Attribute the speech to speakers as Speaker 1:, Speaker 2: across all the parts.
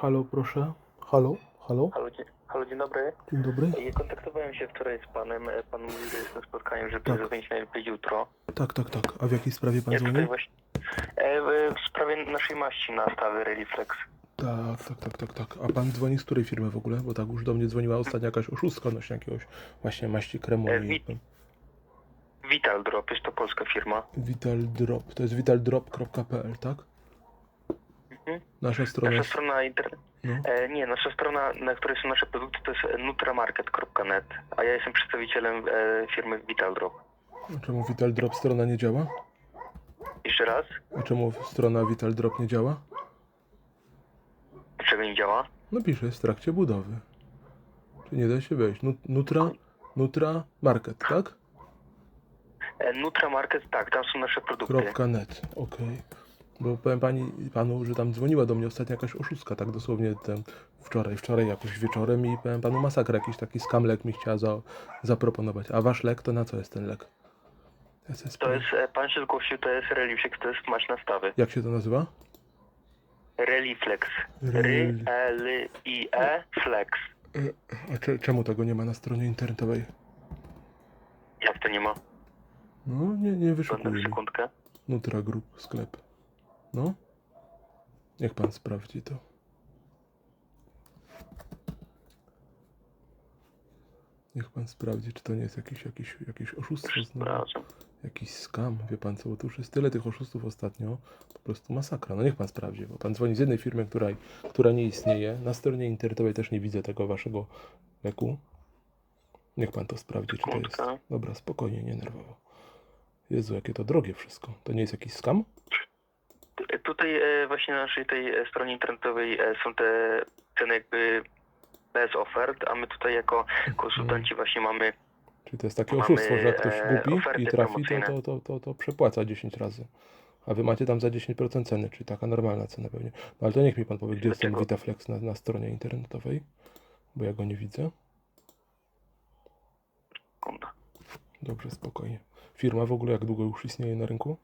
Speaker 1: Halo, proszę. Halo, halo.
Speaker 2: Halo, dzień, halo, dzień dobry.
Speaker 1: Dzień dobry.
Speaker 2: Ja kontaktowałem się wczoraj z panem. E, Pan mówił, że jest na spotkaniu, żeby
Speaker 1: Tak.
Speaker 2: zadzwonić najlepiej jutro.
Speaker 1: Tak, tak, tak. A w jakiej sprawie pan
Speaker 2: Ja tutaj
Speaker 1: dzwoni?
Speaker 2: właśnie... E, w- w sprawie naszej maści na stawy Reliflex.
Speaker 1: Tak, tak, tak, tak, tak. A pan dzwoni z której firmy w ogóle? Bo tak już do mnie dzwoniła ostatnio jakaś oszustka odnośnie jakiegoś właśnie maści
Speaker 2: E,
Speaker 1: kremowej.
Speaker 2: wi- Vital Drop, jest to polska firma.
Speaker 1: Vital Drop. To jest vitaldrop.pl, tak?
Speaker 2: Mhm.
Speaker 1: Nasza strona
Speaker 2: Nasza strona internet...
Speaker 1: No.
Speaker 2: E, nie, nasza strona, na której są nasze produkty, to jest nutramarket.net, a ja jestem przedstawicielem e, firmy Vital Drop.
Speaker 1: A czemu Vital Drop strona nie działa?
Speaker 2: Jeszcze raz,
Speaker 1: A czemu strona Vital Drop nie działa?
Speaker 2: dlaczego nie działa?
Speaker 1: No pisze, jest w trakcie budowy. Czy nie da się wejść? Nu- Nutra, Nutra Market, tak?
Speaker 2: E, Nutramarket, tak, tam są nasze produkty.
Speaker 1: .net, okej. Bo powiem pani, panu, że tam dzwoniła do mnie ostatnio jakaś oszustka, tak dosłownie ten, wczoraj, wczoraj jakoś wieczorem i powiem panu masakra, jakiś taki skamlek mi chciała za, zaproponować. A wasz lek, to na co jest ten lek? Sobie
Speaker 2: To jest, e, pan się zgłosił, to jest Reliflex, to jest mać na stawy.
Speaker 1: Jak się to nazywa?
Speaker 2: Reliflex.
Speaker 1: Rel-
Speaker 2: R-L-I-E Flex.
Speaker 1: A cze- czemu tego nie ma na stronie internetowej?
Speaker 2: Jak to nie ma?
Speaker 1: No, nie, nie
Speaker 2: Będę
Speaker 1: wyszukuję.
Speaker 2: sekundkę.
Speaker 1: Nutra Group, sklep. No? Niech pan sprawdzi to. Niech pan sprawdzi, czy to nie jest jakieś, jakieś, jakieś oszustwo znowu. Jakiś skam, wie pan co, bo tu już jest tyle tych oszustów ostatnio, po prostu masakra. No niech pan sprawdzi, bo pan dzwoni z jednej firmy, która, która nie istnieje. Na stronie internetowej też nie widzę tego waszego leku. Niech pan to sprawdzi, czy to jest. Dobra, spokojnie, nie nerwowo. Jezu, jakie to drogie wszystko. To nie jest jakiś skam?
Speaker 2: Tutaj e, właśnie na naszej tej e, stronie internetowej e, są te ceny jakby bez ofert, a my tutaj jako konsultanci właśnie mamy
Speaker 1: Czyli to jest takie
Speaker 2: Mamy,
Speaker 1: oszustwo, że jak ktoś
Speaker 2: oferty
Speaker 1: i trafi, to, to, to, to, to przepłaca 10 razy. A wy macie tam za 10% ceny, czyli taka normalna cena pewnie. No ale to niech mi pan powie, gdzie jest ten? Vitaflex na, na stronie internetowej, bo ja go nie widzę. Dobrze, spokojnie. Firma w ogóle jak długo już istnieje na rynku?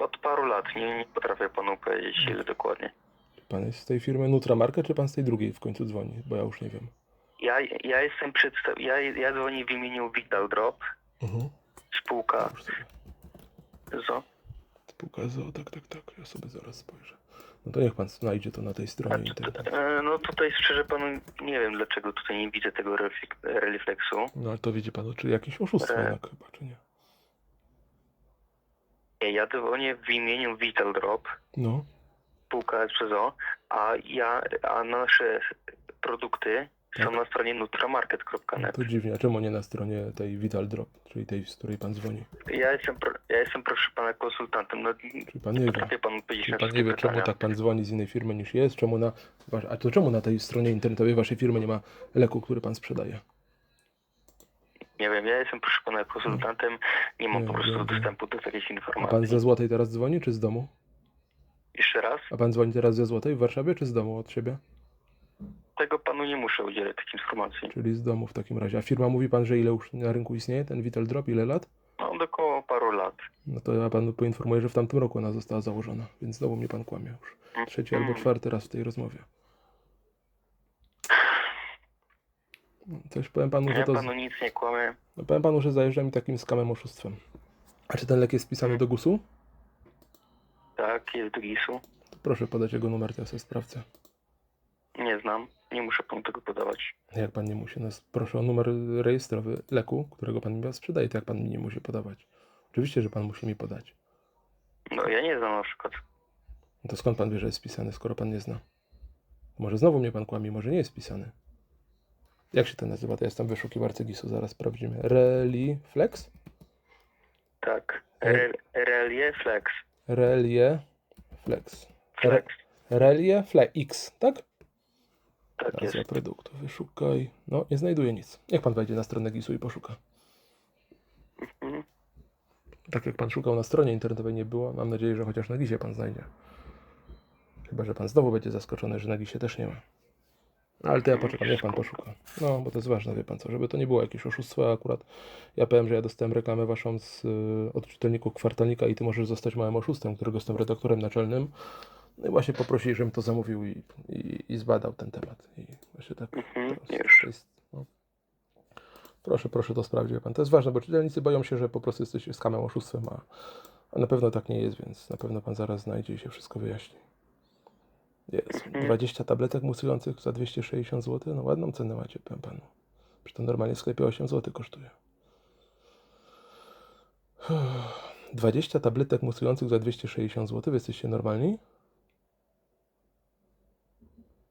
Speaker 2: Od paru lat, nie, nie potrafię panu powiedzieć ile dokładnie.
Speaker 1: Pan jest z tej firmy Nutramarket, czy pan z tej drugiej w końcu dzwoni? Bo ja już nie wiem.
Speaker 2: Ja, ja jestem przedstaw... Ja, ja dzwonię w imieniu Vital Drop,
Speaker 1: Mhm.
Speaker 2: spółka ZO.
Speaker 1: spółka ZOO, tak, tak, tak. Ja sobie zaraz spojrzę. No to niech pan znajdzie to na tej
Speaker 2: A
Speaker 1: stronie
Speaker 2: tu-
Speaker 1: internetowej.
Speaker 2: e, No tutaj szczerze panu nie wiem dlaczego tutaj nie widzę tego reflek- Reliflexu.
Speaker 1: No ale to widzi pan, czy jakieś oszustwo
Speaker 2: E.
Speaker 1: jednak chyba, czy nie?
Speaker 2: Ja dzwonię w imieniu Vital Drop,
Speaker 1: No.
Speaker 2: spółka SPZO, a ja, a nasze produkty są
Speaker 1: Tak.
Speaker 2: na stronie
Speaker 1: No
Speaker 2: nutramarket.net.
Speaker 1: to dziwnie, a czemu nie na stronie tej Vital Drop, czyli tej, z której pan dzwoni?
Speaker 2: Ja jestem, pro, ja jestem proszę pana konsultantem. No,
Speaker 1: Czy pan nie wie?
Speaker 2: potrafię panu powiedzieć
Speaker 1: Czy
Speaker 2: na
Speaker 1: pan nie wie, czemu tak pan dzwoni z innej firmy niż jest? Czemu na, wasz- a to czemu na tej stronie internetowej waszej firmy nie ma leku, który pan sprzedaje?
Speaker 2: Nie wiem, ja jestem proszę pana konsultantem, nie mam
Speaker 1: Nie,
Speaker 2: po prostu
Speaker 1: wiem.
Speaker 2: dostępu do
Speaker 1: A
Speaker 2: informacji.
Speaker 1: pan ze Złotej teraz dzwoni, czy z domu?
Speaker 2: Jeszcze raz?
Speaker 1: A pan dzwoni teraz ze Złotej w Warszawie, czy z domu od siebie?
Speaker 2: Tego panu nie muszę udzielać takich informacji.
Speaker 1: Czyli z domu w takim razie. A firma mówi pan, że ile już na rynku istnieje ten Vital Drop, ile lat?
Speaker 2: No, około paru lat.
Speaker 1: No to ja panu poinformuję, że w tamtym roku ona została założona, więc znowu mnie pan kłamie już. Trzeci albo
Speaker 2: Mm.
Speaker 1: czwarty raz w tej rozmowie. No, Coś powiem panu, że
Speaker 2: Ja
Speaker 1: to...
Speaker 2: panu nic nie kłamię.
Speaker 1: No powiem panu, że zajeżdża mi takim skamem oszustwem. A czy ten lek jest wpisany do GUS-u?
Speaker 2: Tak, jest do GIS-u.
Speaker 1: To proszę podać jego numer, to ja sobie sprawdzę.
Speaker 2: Nie znam. Nie muszę panu tego podawać.
Speaker 1: Jak pan nie musi, no proszę o numer rejestrowy leku, którego pan mi sprzedaje, to jak pan mi nie musi podawać. Oczywiście, że pan musi mi podać.
Speaker 2: No ja nie znam na przykład.
Speaker 1: No to skąd pan wie, że jest wpisany, skoro pan nie zna? Może znowu mnie pan kłamie, może nie jest wpisany. Jak się to nazywa? To jest tam wyszukiwarce GIS-u, zaraz sprawdzimy. Reliflex?
Speaker 2: Tak. Re, Relie Flex.
Speaker 1: Relie Flex. Re,
Speaker 2: Flex.
Speaker 1: Relie Flex, tak?
Speaker 2: Tak jest.
Speaker 1: Nazwa produktu, wyszukaj. No, nie znajduję nic. Niech pan wejdzie na stronę GIS-u i poszuka.
Speaker 2: Mhm.
Speaker 1: Tak jak pan szukał na stronie internetowej nie było, mam nadzieję, że chociaż na GISie pan znajdzie. Chyba, że pan znowu będzie zaskoczony, że na GISie też nie ma. No, ale to ja poczekam, niech pan poszuka. No, bo to jest ważne, wie pan co, żeby to nie było jakieś oszustwo, a akurat ja powiem, że ja dostałem reklamę waszą z, y, od czytelników kwartalnika i ty możesz zostać małym oszustem, którego jestem redaktorem naczelnym. No i właśnie poprosili, żebym to zamówił i, i, i zbadał ten temat. I właśnie tak
Speaker 2: Mhm,
Speaker 1: teraz to jest, no. Proszę, proszę to sprawdzić, wie pan. To jest ważne, bo czytelnicy boją się, że po prostu jesteście skamem, oszustwem, a, a na pewno tak nie jest, więc na pewno pan zaraz znajdzie i się wszystko wyjaśni. Jest.
Speaker 2: Mhm.
Speaker 1: 20 tabletek musujących za 260 zł. No ładną cenę macie, powiem panu. Przecież to normalnie w sklepie 8 zł kosztuje. 20 tabletek musujących za 260 zł. Wy jesteście normalni?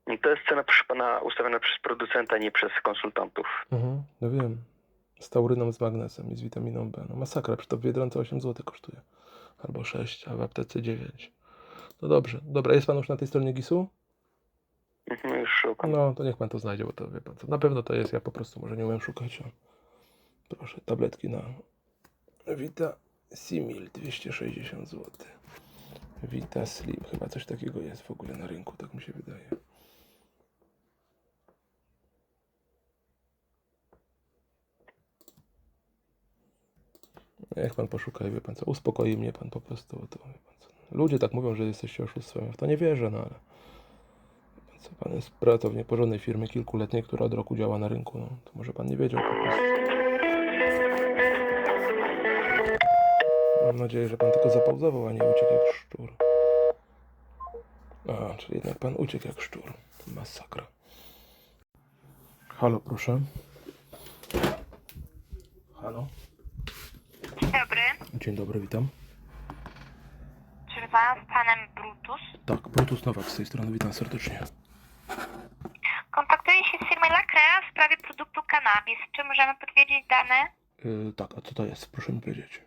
Speaker 2: I To jest cena, proszę pana, ustawiona przez producenta, nie przez konsultantów.
Speaker 1: Mhm, no wiem. Z tauryną, z magnesem i z witaminą B. No masakra, przecież to w Biedronce 8 zł kosztuje. Albo 6, a w aptece 9. No dobrze, dobra, jest pan już na tej stronie GIS-u?
Speaker 2: Mhm, już szukam.
Speaker 1: No, to niech pan to znajdzie, bo to wie pan co. Na pewno to jest, ja po prostu może nie umiem szukać. Proszę, tabletki na Vita Simil 260 zł. Vita Slim, chyba coś takiego jest w ogóle na rynku, tak mi się wydaje. Niech pan poszuka i wie pan co, uspokoi mnie pan po prostu. To, wie pan. Ludzie tak mówią, że jesteście oszustwem, ja w to nie wierzę, no ale... Co pan jest pracownik porządnej firmy kilkuletniej, która od roku działa na rynku, no to może pan nie wiedział po prostu. Mam nadzieję, że pan tylko zapauzował, a nie uciekł jak szczur. A, czyli jednak pan uciekł jak szczur. Masakra. Halo, proszę. Halo.
Speaker 3: Dzień dobry.
Speaker 1: Dzień dobry, witam.
Speaker 3: Czy rozmawiam z panem Brutus?
Speaker 1: Tak, Brutus Nowak z tej strony, witam serdecznie.
Speaker 3: Kontaktuję się z firmy Lacrea w sprawie produktu cannabis. Czy możemy potwierdzić dane?
Speaker 1: Yy, tak, a co to jest? Proszę mi powiedzieć.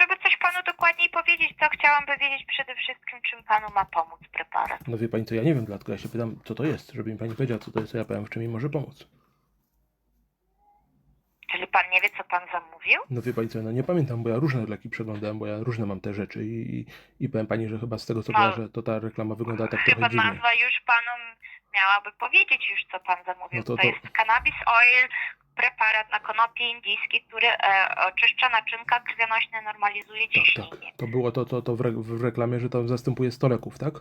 Speaker 3: Żeby coś panu dokładniej powiedzieć, to chciałam wiedzieć przede wszystkim, czym panu ma pomóc preparat.
Speaker 1: No wie pani co, ja nie wiem, dlatego ja się pytam, co to jest, żeby mi pani powiedziała, co to jest, a ja powiem, w czym mi może pomóc.
Speaker 3: Czyli pan nie wie, co pan zamówił?
Speaker 1: No wie pani co, no nie pamiętam, bo ja różne leki przeglądałem, bo ja różne mam te rzeczy i, i, i powiem pani, że chyba z tego co
Speaker 3: No.
Speaker 1: kojarzę, to ta reklama wygląda tak
Speaker 3: Chyba
Speaker 1: trochę dziwnie.
Speaker 3: nazwa już panu miałaby powiedzieć już, co pan zamówił.
Speaker 1: No to-
Speaker 3: to,
Speaker 1: to-
Speaker 3: jest cannabis oil, preparat na konopie indyjskie, który e, oczyszcza naczynka krwionośne, normalizuje
Speaker 1: Tak, tak. To było to, to, to w, re, w reklamie, że to zastępuje 100 leków, tak?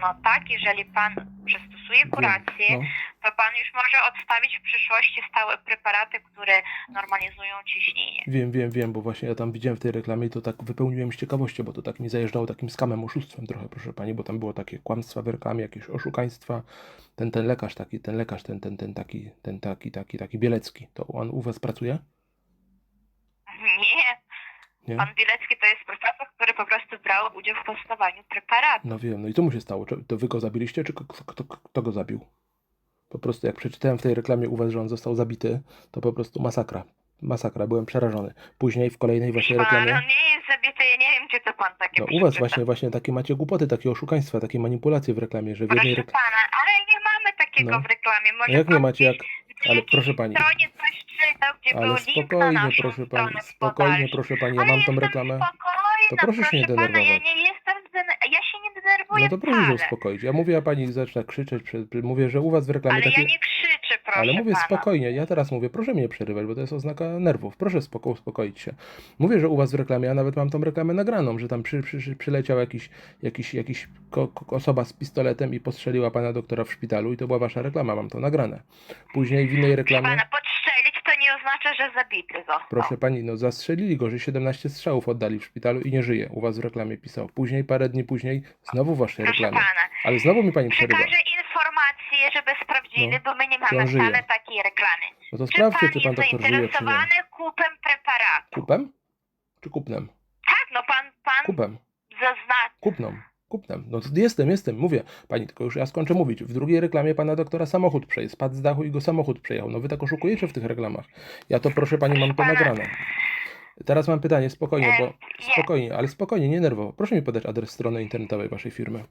Speaker 3: No tak, jeżeli pan przystosuje kurację,
Speaker 1: No.
Speaker 3: to pan już może odstawić w przyszłości stałe preparaty, które normalizują ciśnienie.
Speaker 1: Wiem, wiem, wiem, bo właśnie ja tam widziałem w tej reklamie i to tak wypełniłem z ciekawości, bo to tak mi zajeżdżało takim skamem, oszustwem trochę, proszę pani, bo tam było takie kłamstwa w reklamie, jakieś oszukaństwa. Ten, ten lekarz taki, ten lekarz, ten, ten, ten taki, ten taki, taki, taki Bielecki, to on u was pracuje?
Speaker 3: Nie,
Speaker 1: Nie?
Speaker 3: pan Bielecki to jest profesor, który po prostu brał udział w powstawaniu preparatu.
Speaker 1: No wiem, no i co mu się stało? Czy to wy go zabiliście, czy kto, kto, go zabił? Po prostu jak przeczytałem w tej reklamie u was, że on został zabity, to po prostu masakra. Masakra, byłem przerażony. Później w kolejnej właśnie
Speaker 3: Pan,
Speaker 1: reklamie...
Speaker 3: on nie jest zabity, ja nie wiem, czy to pan takie
Speaker 1: No u was
Speaker 3: przeczyta.
Speaker 1: właśnie, właśnie takie macie głupoty, takie oszukaństwa, takie manipulacje w reklamie, że w jednej
Speaker 3: Proszę
Speaker 1: reklamie...
Speaker 3: pana, ale nie mamy takiego
Speaker 1: No.
Speaker 3: w reklamie. Może
Speaker 1: Jak nie macie, jak... ale proszę pani.
Speaker 3: czytał,
Speaker 1: Ale spokojnie, proszę pani, spokojnie, proszę pani, ja mam tą reklamę.
Speaker 3: Spokojna,
Speaker 1: To proszę się nie
Speaker 3: pana, ja
Speaker 1: denerwować.
Speaker 3: nie jestem zdener- ja się nie denerwuję
Speaker 1: No to proszę się
Speaker 3: wcale.
Speaker 1: uspokoić. Ja mówię, a pani zaczyna krzyczeć, przed- mówię, że u was w reklamie
Speaker 3: Ale
Speaker 1: takie...
Speaker 3: ja nie krzyczę, proszę
Speaker 1: Ale mówię
Speaker 3: pana.
Speaker 1: spokojnie, ja teraz mówię, proszę mnie nie przerywać, bo to jest oznaka nerwów. Proszę spoko, uspokoić się. Mówię, że u was w reklamie, a nawet mam tą reklamę nagraną, że tam przy, przy, przy, przyleciał jakiś, jakiś, jakiś ko, ko, osoba z pistoletem i postrzeliła pana doktora w szpitalu i to była wasza reklama, mam to nagrane. Później w innej
Speaker 3: Proszę
Speaker 1: reklamie,
Speaker 3: pana, oznacza, że zabity został.
Speaker 1: proszę pani, no zastrzelili go, że 17 strzałów oddali w szpitalu i nie żyje. U was w reklamie pisał. Później, parę dni później, znowu w waszej
Speaker 3: Proszę
Speaker 1: reklamie.
Speaker 3: pana,
Speaker 1: Ale znowu mi pani przerywa.
Speaker 3: przekażę informację, żeby sprawdzili,
Speaker 1: No,
Speaker 3: bo my nie
Speaker 1: czy on
Speaker 3: mamy
Speaker 1: żyje?
Speaker 3: wcale takiej reklamy.
Speaker 1: No to sprawdźcie, czy pan
Speaker 3: jest
Speaker 1: doktor żyje, czy nie.
Speaker 3: zainteresowany kupem preparatu?
Speaker 1: Kupem? Czy kupnem?
Speaker 3: Tak, no pan, pan
Speaker 1: Kupem.
Speaker 3: zaznacza.
Speaker 1: Kupną. Kupnem. No to jestem, jestem, mówię. Pani, tylko już ja skończę mówić. W drugiej reklamie pana doktora samochód przejechał. Spadł z dachu i go samochód przejechał. No wy tak oszukujecie w tych reklamach. Ja to proszę pani, mam to nagrane. Teraz mam pytanie, spokojnie,
Speaker 3: E,
Speaker 1: bo...
Speaker 3: nie.
Speaker 1: Spokojnie, ale spokojnie, nie nerwowo. Proszę mi podać adres strony internetowej waszej firmy.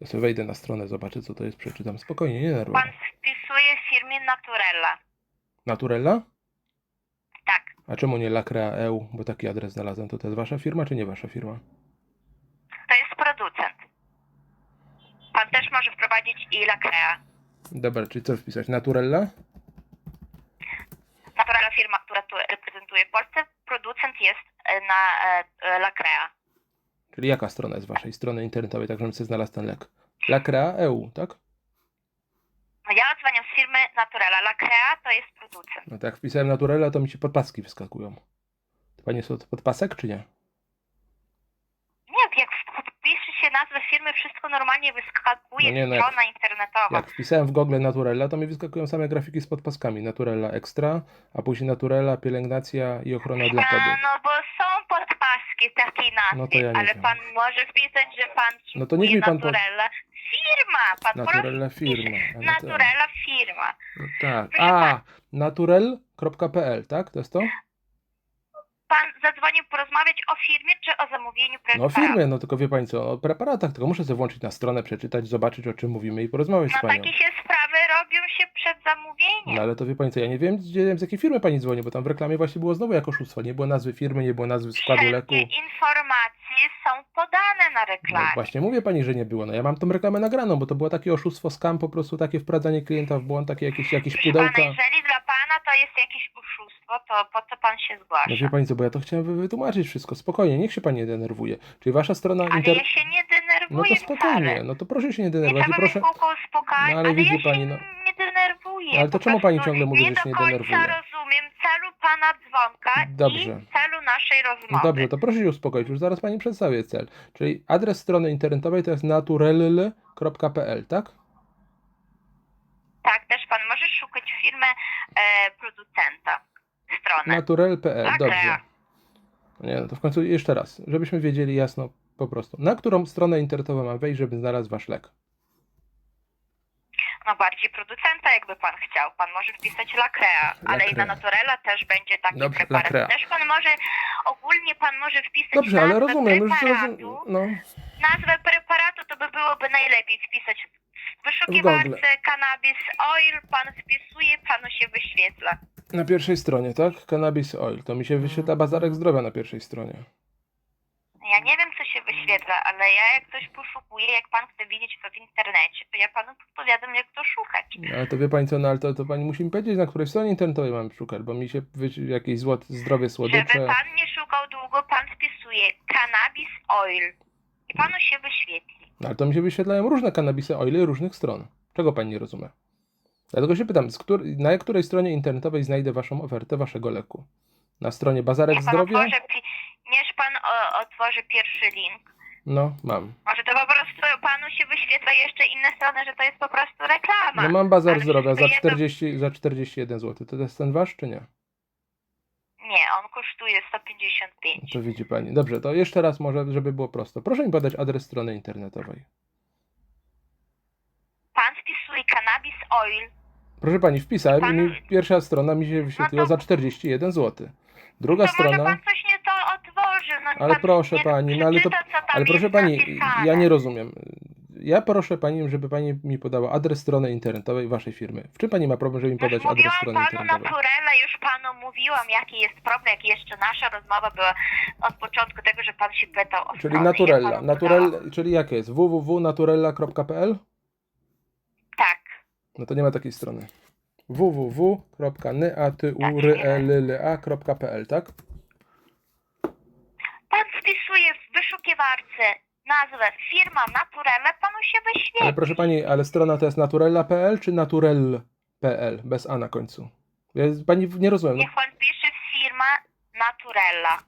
Speaker 1: Ja sobie wejdę na stronę, zobaczę co to jest, przeczytam. Spokojnie, nie nerwowo.
Speaker 3: Pan wpisuje w firmie Naturella.
Speaker 1: Naturella?
Speaker 3: Tak.
Speaker 1: A czemu nie Lacrea EU? Bo taki adres znalazłem. To to jest wasza firma, czy nie wasza firma?
Speaker 3: To jest producent. Pan też może wprowadzić i Lacrea.
Speaker 1: Dobra, czyli co wpisać? Naturella?
Speaker 3: Naturalna firma, która tu reprezentuje Polskę, producent jest e, na e, e, Lacrea.
Speaker 1: Czyli jaka strona jest waszej strony internetowej, tak żebym sobie znalazł ten lek? Lakrea EU, tak?
Speaker 3: No ja odzwaniam z firmy Naturela. La Crea to jest producent.
Speaker 1: No to jak wpisałem Naturella, to mi się podpaski wyskakują. To pani jest od podpasek, czy? Nie,
Speaker 3: jak wpisze się nazwę firmy, wszystko normalnie wyskakuje,
Speaker 1: No nie, no jak-
Speaker 3: internetowa.
Speaker 1: Jak wpisałem w Google Naturella, to mi wyskakują same grafiki z podpaskami. Naturella Extra, a później Naturella, pielęgnacja i ochrona dla kobiet.
Speaker 3: no bo są podpaski takiej nazwy,
Speaker 1: No to ja nie
Speaker 3: ale
Speaker 1: wiem.
Speaker 3: pan może wpisać, że pan
Speaker 1: No to niech mi pan po-
Speaker 3: Naturella. Firma, pan
Speaker 1: Naturella firma. no
Speaker 3: Naturella firma.
Speaker 1: No tak.
Speaker 3: Proszę
Speaker 1: A, naturel.pl, tak? To jest to?
Speaker 3: Pan zadzwonił porozmawiać o firmie czy o zamówieniu
Speaker 1: No o
Speaker 3: preparatu?
Speaker 1: firmie, no tylko wie pani co, o preparatach, tylko muszę sobie włączyć na stronę, przeczytać, zobaczyć o czym mówimy i porozmawiać
Speaker 3: No
Speaker 1: z panią.
Speaker 3: takie się sprawy robią się przed zamówieniem.
Speaker 1: No ale to wie pani co, ja nie wiem, gdzie, z jakiej firmy pani dzwoni, bo tam w reklamie właśnie było znowu jako oszustwo. Nie było nazwy firmy, nie było nazwy składu leku.
Speaker 3: Wszelkie informacje są podane na
Speaker 1: No
Speaker 3: reklamie.
Speaker 1: właśnie mówię pani, że nie było. No ja mam tą reklamę nagraną, bo to było takie oszustwo, skam, po prostu takie wprowadzanie klienta w błąd, takie jakieś, jakieś
Speaker 3: Proszę
Speaker 1: pudełka.
Speaker 3: pana, jeżeli dla pana to jest jakieś oszustwo, to po co pan się zgłasza?
Speaker 1: No wie pani co, bo ja to chciałem wy- wytłumaczyć wszystko, spokojnie, niech się pani nie denerwuje. Czyli wasza strona
Speaker 3: Ale
Speaker 1: inter...
Speaker 3: ja się nie
Speaker 1: No
Speaker 3: denerwuję
Speaker 1: to spokojnie,
Speaker 3: wcale.
Speaker 1: no to proszę się nie
Speaker 3: Nie
Speaker 1: denerwować i
Speaker 3: trzeba
Speaker 1: proszę...
Speaker 3: mnie kółko uspokajać,
Speaker 1: No ale
Speaker 3: ale,
Speaker 1: widzi
Speaker 3: ja
Speaker 1: pani,
Speaker 3: się
Speaker 1: no.
Speaker 3: nie denerwuję.
Speaker 1: Ale to
Speaker 3: Po
Speaker 1: czemu pani ciągle mówi, że się nie
Speaker 3: Nie do końca
Speaker 1: denerwuje?
Speaker 3: rozumiem celu pana dzwonka
Speaker 1: Dobrze.
Speaker 3: i celu naszej rozmowy.
Speaker 1: No dobrze, to proszę się uspokoić, już zaraz pani przedstawię cel. Czyli adres strony internetowej to jest naturell.pl, tak?
Speaker 3: Tak, też pan może szukać firmy e, producenta, stronę.
Speaker 1: Naturel.pl, dobrze.
Speaker 3: tak.
Speaker 1: Nie, no to w końcu jeszcze raz, żebyśmy wiedzieli jasno po prostu. Na którą stronę internetową mam wejść, żeby znalazł wasz lek?
Speaker 3: No bardziej producenta, jakby pan chciał. Pan może wpisać Lacrea, ale i na Naturela też będzie taki
Speaker 1: Dobrze,
Speaker 3: preparat.
Speaker 1: Lacrea.
Speaker 3: Też pan może, ogólnie pan może wpisać
Speaker 1: Dobrze, ale
Speaker 3: nazwę
Speaker 1: rozumiem, już
Speaker 3: preparatu.
Speaker 1: zrozum... No,
Speaker 3: Nazwę preparatu to by byłoby najlepiej wpisać w
Speaker 1: W
Speaker 3: wyszukiwarce
Speaker 1: Google.
Speaker 3: cannabis oil, pan wpisuje, panu się wyświetla.
Speaker 1: Na pierwszej stronie, tak? Cannabis oil. To mi się wyświetla bazarek zdrowia na pierwszej stronie.
Speaker 3: Ja nie wiem, co się wyświetla, ale ja jak coś poszukuję, jak pan chce widzieć to w internecie, to ja panu podpowiadam, jak to szukać.
Speaker 1: No, Ale to wie pani co, no ale to, to pani musi mi powiedzieć, na której stronie internetowej mam szukać, bo mi się jakieś złot... zdrowie
Speaker 3: Żeby
Speaker 1: słodycze...
Speaker 3: pan nie szukał długo, pan wpisuje cannabis oil i panu się wyświetli.
Speaker 1: No, ale to mi się wyświetlają różne kannabisy oily różnych stron. Czego pani nie rozumie? Dlatego się pytam, na której stronie internetowej znajdę waszą ofertę waszego leku? Na stronie Bazarek
Speaker 3: Niech pan
Speaker 1: Zdrowia?
Speaker 3: otworzy, niech pan o, otworzy pierwszy link.
Speaker 1: No, mam.
Speaker 3: Może to po prostu panu się wyświetla jeszcze inne strony, że to jest po prostu reklama.
Speaker 1: No mam Bazar
Speaker 3: Ale
Speaker 1: Zdrowia za
Speaker 3: wszystko jedno-
Speaker 1: 40, za 41 zł. To jest ten wasz, czy nie?
Speaker 3: Nie, on kosztuje 155.
Speaker 1: To widzi pani. Dobrze, to jeszcze raz może, żeby było prosto. Proszę mi podać adres strony internetowej.
Speaker 3: Pan cannabis oil.
Speaker 1: Proszę pani, wpisałem i
Speaker 3: Panu-
Speaker 1: mi pierwsza strona mi się wyświetliła
Speaker 3: No
Speaker 1: za 41 zł. Druga
Speaker 3: to może
Speaker 1: strona...
Speaker 3: pan coś nie to otworzył. No,
Speaker 1: Ale
Speaker 3: pan
Speaker 1: proszę
Speaker 3: nie
Speaker 1: pani, no ale to-
Speaker 3: przeczyta, co tam
Speaker 1: Ale proszę
Speaker 3: jest
Speaker 1: pani,
Speaker 3: napisane.
Speaker 1: ja nie rozumiem. Ja proszę pani, żeby pani mi podała adres strony internetowej waszej firmy. W czym pani ma problem, żeby mi
Speaker 3: Już
Speaker 1: podać adres
Speaker 3: mówiłam
Speaker 1: strony
Speaker 3: panu
Speaker 1: internetowej?
Speaker 3: naturele, już panu mówiłam, jaki jest problem, jak jeszcze nasza rozmowa była od początku tego, że pan się pytał o
Speaker 1: Czyli
Speaker 3: stronę. Ja
Speaker 1: Naturella.
Speaker 3: panu podałam.
Speaker 1: czyli jakie jest? www.naturella.pl? No to nie ma takiej strony. www.nyatyurella.pl, tak?
Speaker 3: Pan wpisuje w wyszukiwarce nazwę firma Naturele, panu się wyświetli.
Speaker 1: Ale proszę pani, ale strona to jest naturella.pl czy naturel.pl? Bez A na końcu. Ja, pani nie rozumiem. No,
Speaker 3: Niech pan pisze firma Naturella.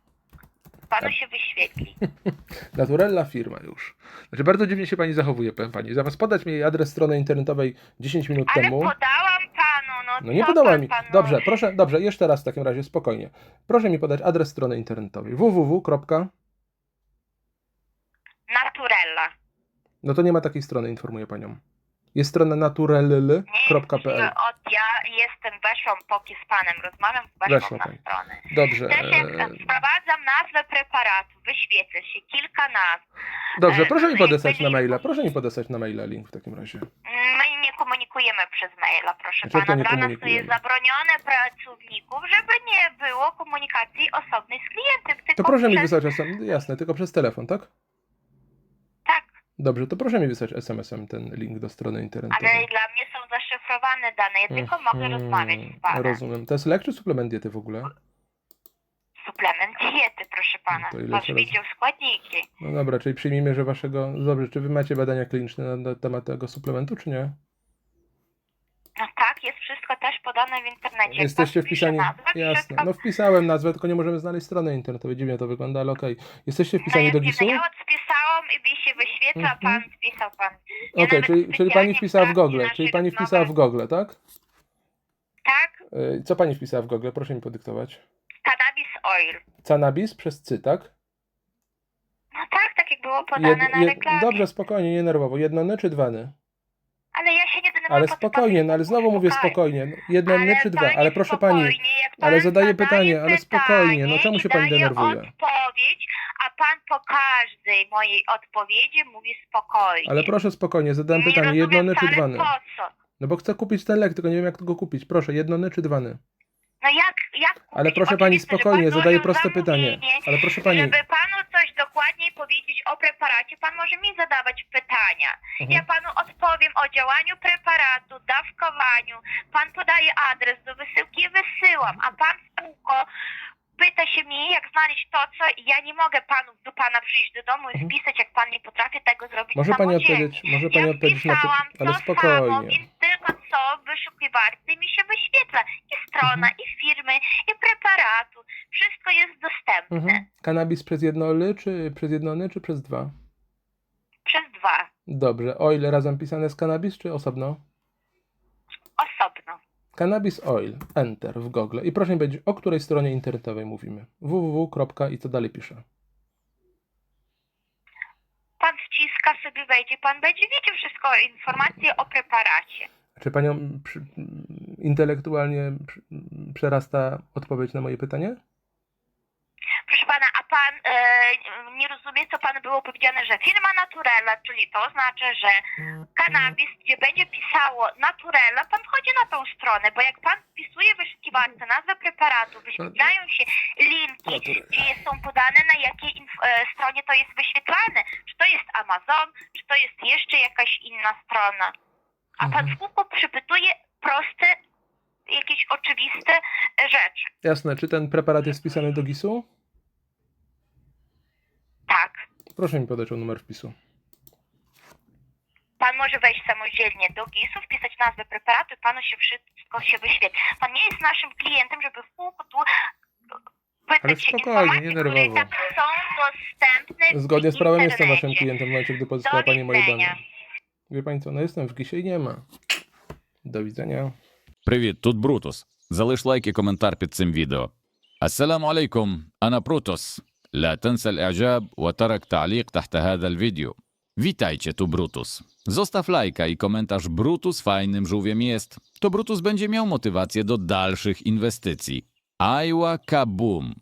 Speaker 3: Panu się wyświetli.
Speaker 1: naturella firma już. Znaczy bardzo dziwnie się pani zachowuje, powiem pani. Zamiast podać mi adres strony internetowej 10 minut
Speaker 3: Ale
Speaker 1: temu.
Speaker 3: podałam panu, no
Speaker 1: No nie
Speaker 3: co
Speaker 1: podała
Speaker 3: pan
Speaker 1: mi.
Speaker 3: panu...
Speaker 1: Dobrze, proszę, dobrze, jeszcze raz w takim razie, spokojnie. Proszę mi podać adres strony internetowej. www.
Speaker 3: Naturella.
Speaker 1: No to nie ma takiej strony, informuję panią. Jest strona naturell.pl.
Speaker 3: od ja jestem, weszłam póki z panem rozmawiam,
Speaker 1: Weszła
Speaker 3: weszłam na
Speaker 1: pani.
Speaker 3: stronę.
Speaker 1: Dobrze.
Speaker 3: Też jak
Speaker 1: e,
Speaker 3: wprowadzam nazwę preparatu, wyświetla się kilka nazw.
Speaker 1: Dobrze,
Speaker 3: e,
Speaker 1: proszę mi podesłać na maila. Proszę mi podesłać na maila link w takim razie.
Speaker 3: My nie komunikujemy przez maila, proszę
Speaker 1: Dlaczego
Speaker 3: pana. Dla nas to jest zabronione pracowników, żeby nie było komunikacji osobnej z klientem.
Speaker 1: To proszę mi
Speaker 3: przez...
Speaker 1: wysłać SMS, jasne, tylko przez telefon, tak? Dobrze, to proszę mi wysłać SMS-em ten link do strony internetowej.
Speaker 3: ale dla mnie są zaszyfrowane dane. Ja tylko mogę
Speaker 1: Mhm,
Speaker 3: rozmawiać z panem.
Speaker 1: Rozumiem. To jest lek czy suplement diety w ogóle?
Speaker 3: suplement diety, proszę pana.
Speaker 1: To ile
Speaker 3: Pan
Speaker 1: teraz?
Speaker 3: widział składniki.
Speaker 1: No dobra, czyli przyjmijmy, że waszego... Dobrze, czy wy macie badania kliniczne na, na temat tego suplementu, czy nie?
Speaker 3: No tak, jest wszystko też podane w internecie.
Speaker 1: Jesteście wpisani...
Speaker 3: nazwę,
Speaker 1: Jasne. No wpisałem nazwę, tylko nie możemy znaleźć strony internetowej. Dziwnie to wygląda, ale okej. Jesteście
Speaker 3: No
Speaker 1: wpisani
Speaker 3: jest
Speaker 1: do GIS-u?
Speaker 3: Ja odpisałam i mi się wyświetla,
Speaker 1: Mhm.
Speaker 3: pan wpisał pan.
Speaker 1: Okej,
Speaker 3: Ja nawet
Speaker 1: czyli, czyli pani wpisała w Google, czyli pani wpisała w Google, tak?
Speaker 3: Tak,
Speaker 1: Y, Co pani wpisała w Google? Proszę mi podyktować.
Speaker 3: cannabis oil.
Speaker 1: Cannabis przez cy, tak?
Speaker 3: No tak, tak jak było podane na reklamie.
Speaker 1: Dobrze, spokojnie, nie nerwowo. Jednony czy dwany?
Speaker 3: Ale ja się nie denerwuję.
Speaker 1: Ale spokojnie, no ale znowu mówię
Speaker 3: spokojnie.
Speaker 1: Jednony
Speaker 3: Ale
Speaker 1: czy dwa? Ale proszę pani,
Speaker 3: pan
Speaker 1: ale zadaję pytanie, ale spokojnie, no czemu się pani denerwuje?
Speaker 3: odpowiedź, a pan po każdej mojej odpowiedzi mówi spokojnie.
Speaker 1: ale proszę spokojnie, zadałem
Speaker 3: nie
Speaker 1: pytanie,
Speaker 3: rozumiem
Speaker 1: jednony czy
Speaker 3: wcale
Speaker 1: dwany?
Speaker 3: po co.
Speaker 1: No bo chcę kupić ten lek, tylko nie wiem jak go kupić. Proszę, jednony czy dwany?
Speaker 3: No jak, jak kupić?
Speaker 1: Ale proszę pani
Speaker 3: Oczywiście, że
Speaker 1: spokojnie,
Speaker 3: pan
Speaker 1: zadaję
Speaker 3: złożył
Speaker 1: proste pytanie.
Speaker 3: zamówienie,
Speaker 1: Ale proszę pani,
Speaker 3: Żeby panu coś dokładniej powiedzieć o mi zadawać pytania.
Speaker 1: Mhm.
Speaker 3: Ja panu odpowiem o działaniu preparatu, dawkowaniu. Pan podaje adres do wysyłki wysyłam, a pan w kółko pyta się mnie, jak znaleźć to, co ja nie mogę panu do pana przyjść do domu i
Speaker 1: Mhm.
Speaker 3: wpisać, jak pan nie potrafi tego zrobić
Speaker 1: może pani
Speaker 3: samodzielnie.
Speaker 1: odpowiedzieć, może pani
Speaker 3: ja
Speaker 1: odpowiedzieć na
Speaker 3: wpisałam
Speaker 1: pytanie, ale
Speaker 3: to samo,
Speaker 1: spokojnie.
Speaker 3: więc tylko co w wyszukiwarce mi się wyświetla. I strona,
Speaker 1: Mhm.
Speaker 3: i firmy, i preparatu. Wszystko jest dostępne.
Speaker 1: Mhm. Kanabis przez jedno ly, czy przez jednony, czy przez dwa? Dobrze, oil razem pisane z cannabis, czy osobno?
Speaker 3: Osobno.
Speaker 1: Cannabis oil, enter w Google. I proszę mi powiedzieć, o której stronie internetowej mówimy? www. i co dalej pisze?
Speaker 3: Pan wciska sobie, wejdzie, pan będzie widział wszystko, informacje o preparacie.
Speaker 1: Czy panią przy, intelektualnie przy, przerasta odpowiedź na moje pytanie?
Speaker 3: Proszę pana, a pan e, nie rozumie, co panu było powiedziane, że firma Naturella, czyli to oznacza, że kanabis, gdzie będzie pisało Naturella, pan wchodzi na tą stronę, bo jak pan wpisuje w wyszukiwarce nazwę preparatu, wyświetlają się linki, gdzie są podane na jakiej e, stronie to jest wyświetlane. Czy to jest Amazon, czy to jest jeszcze jakaś inna strona. A pan
Speaker 1: Mhm.
Speaker 3: w kółko przypytuje proste, jakieś oczywiste rzeczy.
Speaker 1: Jasne, czy ten preparat jest wpisany do GIS-u?
Speaker 3: Tak.
Speaker 1: Proszę mi podać o numer wpisu.
Speaker 3: Pan może wejść samodzielnie do GIS-u, wpisać nazwę preparatu i panu się wszystko się wyświetli. Pan nie jest naszym klientem, żeby w kółku tu
Speaker 1: Ale
Speaker 3: pytać
Speaker 1: się
Speaker 3: informacji,
Speaker 1: nie
Speaker 3: które
Speaker 1: i
Speaker 3: tak są dostępne
Speaker 1: Zgodnie z prawem jestem waszym klientem w momencie, gdy pozyskała pani moje dane. Wie pani co, no jestem w GIS-ie i nie ma. Do widzenia.
Speaker 4: Привіт, тут Брутус. Залиш лайк і коментар під цим відео. Ассаламу алейкум, Ана Брутус. لا تنسى الإعجاب وترك تعليق تحت هذا الفيديو. Witajcie, tu Brutus. Zostaw lajka i komentarz Brutus fajnym żółwiem jest. To Brutus będzie miał motywację do dalszych inwestycji. Iowa Kaboom!